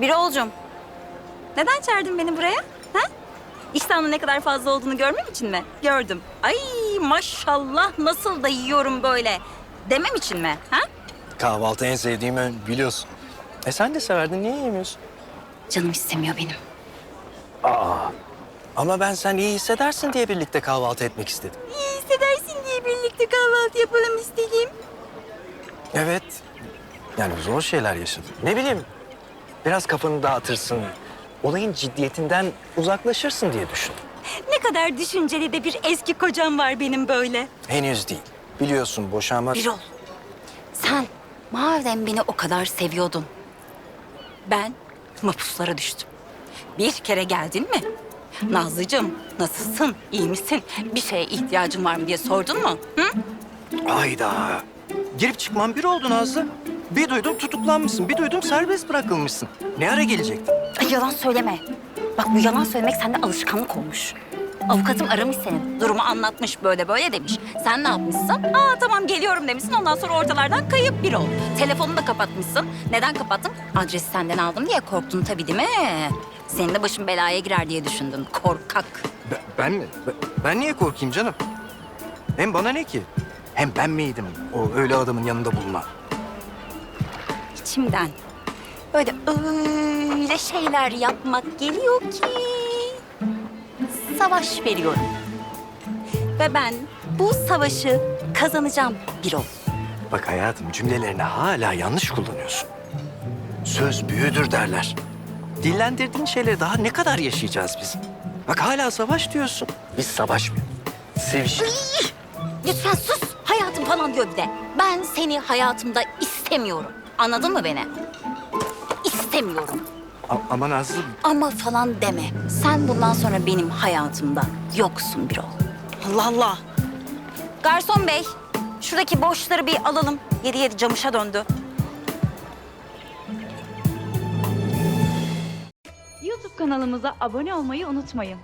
Birolcum, neden çağırdın beni buraya? Ha? İştahının ne kadar fazla olduğunu görmem için mi? Gördüm. Ay maşallah nasıl da yiyorum böyle. Demem için mi? Ha? Kahvaltı en sevdiğim ön biliyorsun. E sen de severdin niye yemiyorsun? Canım istemiyor benim. Ama ben sen iyi hissedersin diye birlikte kahvaltı etmek istedim. İyi hissedersin diye birlikte kahvaltı yapalım istedim. Evet. Yani zor şeyler yaşadım. Ne bileyim biraz kafanı dağıtırsın. Olayın ciddiyetinden uzaklaşırsın diye düşündüm. Ne kadar düşünceli de bir eski kocam var benim böyle. Henüz değil. Biliyorsun boşanmak... Birol, sen madem beni o kadar seviyordun, ben mapuslara düştüm. Bir kere geldin mi? Nazlıcığım, nasılsın, iyi misin? Bir şeye ihtiyacın var mı diye sordun mu? Hı? Ayda. Girip çıkman bir oldu Nazlı. Bir duydum tutuklanmışsın, bir duydum serbest bırakılmışsın. Ne ara gelecektin? Ay, yalan söyleme. Bak bu yalan söylemek sende alışkanlık olmuş. Avukatım aramış seni. Durumu anlatmış böyle böyle demiş. Sen ne yapmışsın? Aa tamam geliyorum demişsin. Ondan sonra ortalardan kayıp bir ol. Telefonu da kapatmışsın. Neden kapattın? Adresi senden aldım diye korktun tabii değil mi? Senin de başın belaya girer diye düşündün. Korkak. Ben, ben mi? Ben, ben niye korkayım canım? Hem bana ne ki? Hem ben miydim o öyle adamın yanında bulunan? İçimden böyle öyle şeyler yapmak geliyor ki savaş veriyorum. Ve ben bu savaşı kazanacağım bir ol. Bak hayatım cümlelerini hala yanlış kullanıyorsun. Söz büyüdür derler. Dillendirdiğin şeyleri daha ne kadar yaşayacağız biz? Bak hala savaş diyorsun. Biz savaşmıyoruz. Seviş. Lütfen sus. Hayatım falan diyor bir de. Ben seni hayatımda istemiyorum. Anladın mı beni? İstemiyorum. A- ama Nazlı Ama falan deme. Sen bundan sonra benim hayatımda yoksun bir ol. Allah Allah. Garson bey, şuradaki boşları bir alalım. Yedi yedi camışa döndü. YouTube kanalımıza abone olmayı unutmayın.